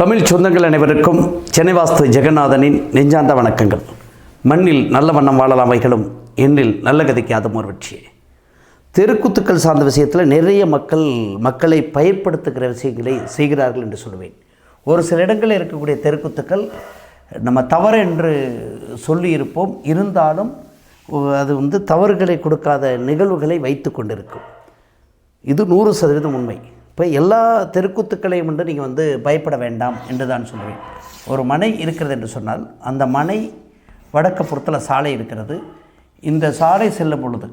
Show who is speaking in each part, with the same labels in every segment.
Speaker 1: தமிழ் சொந்தங்கள் அனைவருக்கும் சென்னை வாஸ்து ஜெகநாதனின் நெஞ்சார்ந்த வணக்கங்கள். மண்ணில் நல்ல வண்ணம் வாழலாம் வைகளும் எண்ணில் நல்ல கதைக்கு அதுவும் ஒரு வெற்றியே தெருக்கூத்துக்கள் சார்ந்த விஷயத்தில் நிறைய மக்கள் மக்களை பயன்படுத்துகிற விஷயங்களை செய்கிறார்கள் என்று சொல்லுவேன் ஒரு சில இடங்களில் இருக்கக்கூடிய தெருக்கூத்துக்கள் நம்ம தவறு என்று சொல்லியிருப்போம். இருந்தாலும் அது வந்து தவறுகளை கொடுக்காத நிகழ்வுகளை வைத்து கொண்டிருக்கும். இது நூறு சதவீதம் உண்மை. இப்போ எல்லா தெருக்கூத்துக்களையும் வந்து நீங்கள் வந்து பயப்பட வேண்டாம் என்று தான் சொல்லுவேன் ஒரு மனை இருக்கிறது என்று சொன்னால் அந்த மனை வடக்கு புறத்தில் சாலை இருக்கிறது. இந்த சாலை செல்லும் பொழுது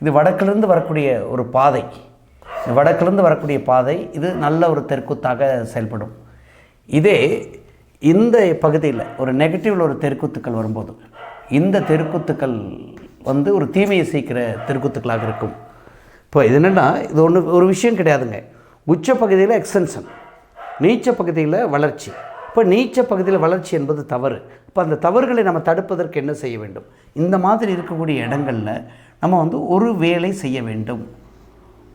Speaker 1: இது வடக்கிலிருந்து வரக்கூடிய ஒரு பாதை. வடக்கிலிருந்து வரக்கூடிய பாதை இது நல்ல ஒரு தெருக்கூத்தாக செயல்படும். இதே இந்த பகுதியில் ஒரு நெகட்டிவில் ஒரு தெருக்கூத்துக்கள் வரும்போது இந்த தெருக்கூத்துக்கள் வந்து ஒரு தீமையை சீக்கிர தெருக்கூத்துக்களாக இருக்கும். இப்போ இது என்னென்னா இது ஒன்று ஒரு விஷயம் கிடையாதுங்க. உச்ச பகுதியில் எக்ஸ்டென்ஷன் நீச்ச பகுதியில் வளர்ச்சி. இப்போ நீச்ச பகுதியில் வளர்ச்சி என்பது தவறு. இப்போ அந்த தவறுகளை நம்ம தடுப்பதற்கு என்ன செய்ய வேண்டும்? இந்த மாதிரி இருக்கக்கூடிய இடங்களில் நம்ம வந்து ஒரு வேலை செய்ய வேண்டும்.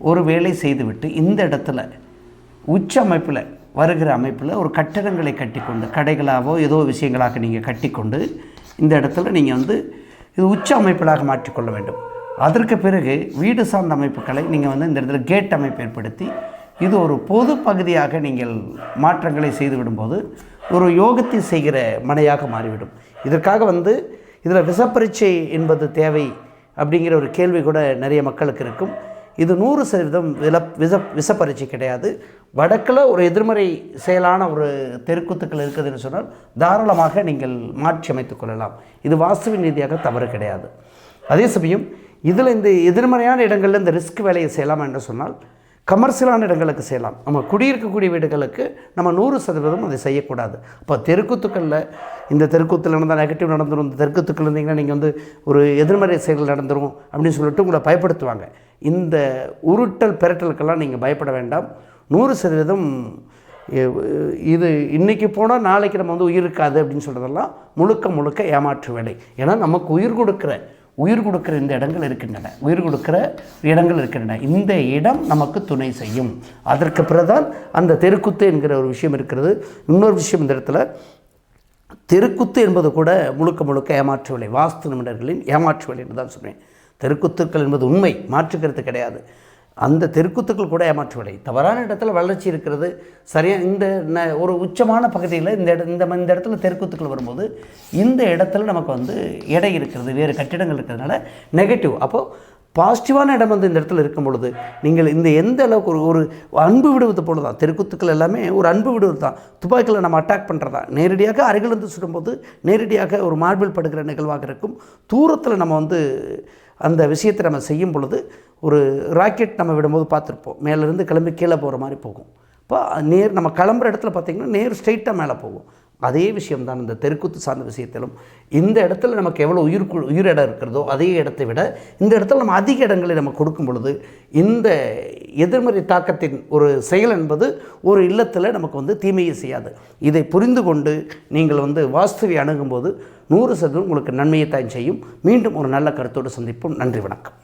Speaker 1: ஒரு வேலை செய்துவிட்டு இந்த இடத்துல உச்ச அமைப்பில் வருகிற அமைப்பில் ஒரு கட்டடங்களை கட்டிக்கொண்டு கடைகளாகவோ ஏதோ விஷயங்களாக நீங்கள் கட்டிக்கொண்டு இந்த இடத்துல நீங்கள் வந்து இது உச்ச அமைப்பிலாக மாற்றிக்கொள்ள வேண்டும். அதற்கு பிறகு வீடு சார்ந்த அமைப்புகளை நீங்கள் வந்து இந்த இடத்துல கேட் அமைப்பு ஏற்படுத்தி இது ஒரு பொது பகுதியாக நீங்கள் மாற்றங்களை செய்து விடும்போது ஒரு யோகத்தை செய்கிற மனையாக மாறிவிடும். இதற்காக வந்து இதில் விஷப்பரீட்சை என்பது தேவை அப்படிங்கிற ஒரு கேள்வி கூட நிறைய மக்களுக்கு இருக்கும். இது நூறு சதவீதம் வில விச விஷப்பரீட்சை கிடையாது. வடக்கில் ஒரு எதிர்மறை செயலான ஒரு தெருக்கூத்துக்கள் இருக்குதுன்னு சொன்னால் தாராளமாக நீங்கள் மாற்றி அமைத்துக் கொள்ளலாம். இது வாஸ்துவின் ரீதியாக தவறு கிடையாது. அதே சமயம் இதில் இந்த எதிர்மறையான இடங்களில் இந்த ரிஸ்க் வேலையை செய்யலாம் என்று சொன்னால் கமர்ஷியலான இடங்களுக்கு செய்யலாம். நம்ம குடியிருக்கக்கூடிய வீடுகளுக்கு நம்ம நூறு சதவீதம் அதை செய்யக்கூடாது. இப்போ தெருக்கூத்துக்களில் இந்த தெருக்கூத்தில் நடந்தால் நெகட்டிவ் நடந்துடும் இந்த தெருக்கூத்துக்கள் இருந்தீங்கன்னா நீங்கள் வந்து ஒரு எதிர்மறை செயல்கள் நடந்துடும் அப்படின்னு சொல்லிட்டு உங்களை பயப்படுத்துவாங்க. இந்த உருட்டல் பெரட்டலுக்கெல்லாம் நீங்கள் பயப்பட வேண்டாம். நூறு சதவீதம் இது இன்றைக்கி போனால் நாளைக்கு நம்ம வந்து உயிர் இருக்காது அப்படின்னு சொல்கிறதெல்லாம் முழுக்க முழுக்க ஏமாற்று வேலை. ஏன்னா நமக்கு உயிர் கொடுக்குற உயிர் கொடுக்குற இந்த இடங்கள் இருக்கின்றன. உயிர் கொடுக்குற இடங்கள் இருக்கின்றன. இந்த இடம் நமக்கு துணை செய்யும். அதற்கு பிறகுதான் அந்த தெருக்குத்து என்கிற ஒரு விஷயம் இருக்கிறது. இன்னொரு விஷயம் இந்த இடத்துல தெருக்குத்து என்பது கூட முழுக்க முழுக்க ஏமாற்று வேலை. வாஸ்து நிமிடர்களின் ஏமாற்று வேலை என்று தான் சொன்னேன் தெருக்குத்துக்கள் என்பது உண்மை மாற்றுக்கிறது கிடையாது. அந்த தெருக்கூத்துக்கள் கூட ஏமாற்றவில்லை. தவறான இடத்துல வளர்ச்சி இருக்கிறது. சரியாக இந்த ந ஒரு உச்சமான பகுதியில் இந்த இட இந்த இந்த இடத்துல தெருக்கூத்துக்கள் வரும்போது இந்த இடத்துல நமக்கு வந்து எடை இருக்கிறது வேறு கட்டிடங்கள் இருக்கிறதுனால நெகட்டிவ் அப்போது பாசிட்டிவான இடம் வந்து இந்த இடத்துல இருக்கும் பொழுது நீங்கள் இந்த எந்த அளவுக்கு ஒரு ஒரு அன்பு விடுவது போல தான் தெருக்குத்துக்கள் எல்லாமே ஒரு அன்பு விடுவது தான் துப்பாக்கியில் நம்ம அட்டாக் பண்ணுறதா நேரடியாக அருகிலிருந்து சுடும்போது நேரடியாக ஒரு மார்பிள் படுகிற நிகழ்வாக இருக்கும். தூரத்தில் நம்ம வந்து அந்த விஷயத்தை நம்ம செய்யும் பொழுது ஒரு ராக்கெட் நம்ம விடும்போது பார்த்துருப்போம். மேலேருந்து கிளம்பி கீழே போகிற மாதிரி போகும். இப்போ நேர் நம்ம கிளம்புற இடத்துல பார்த்திங்கன்னா நேர் ஸ்ட்ரைட்டாக மேலே போகும். அதே விஷயம்தான் இந்த தெருக்கூத்து சார்ந்த விஷயத்திலும். இந்த இடத்துல நமக்கு எவ்வளோ உயிர் உயிர் இடம் இருக்கிறதோ அதே இடத்தை விட இந்த இடத்துல நம்ம அதிக இடங்களை நம்ம கொடுக்கும் பொழுது இந்த எதிர்மறை தாக்கத்தின் ஒரு செயல் என்பது ஒரு இல்லத்தில் நமக்கு வந்து தீமையை செய்யாது. இதை புரிந்து கொண்டு நீங்கள் வந்து வாஸ்துவை அணுகும்போது நூறு சதவீதம் உங்களுக்கு நன்மையை தான் செய்யும். மீண்டும் ஒரு நல்ல கருத்தோடு சந்திப்போம். நன்றி வணக்கம்.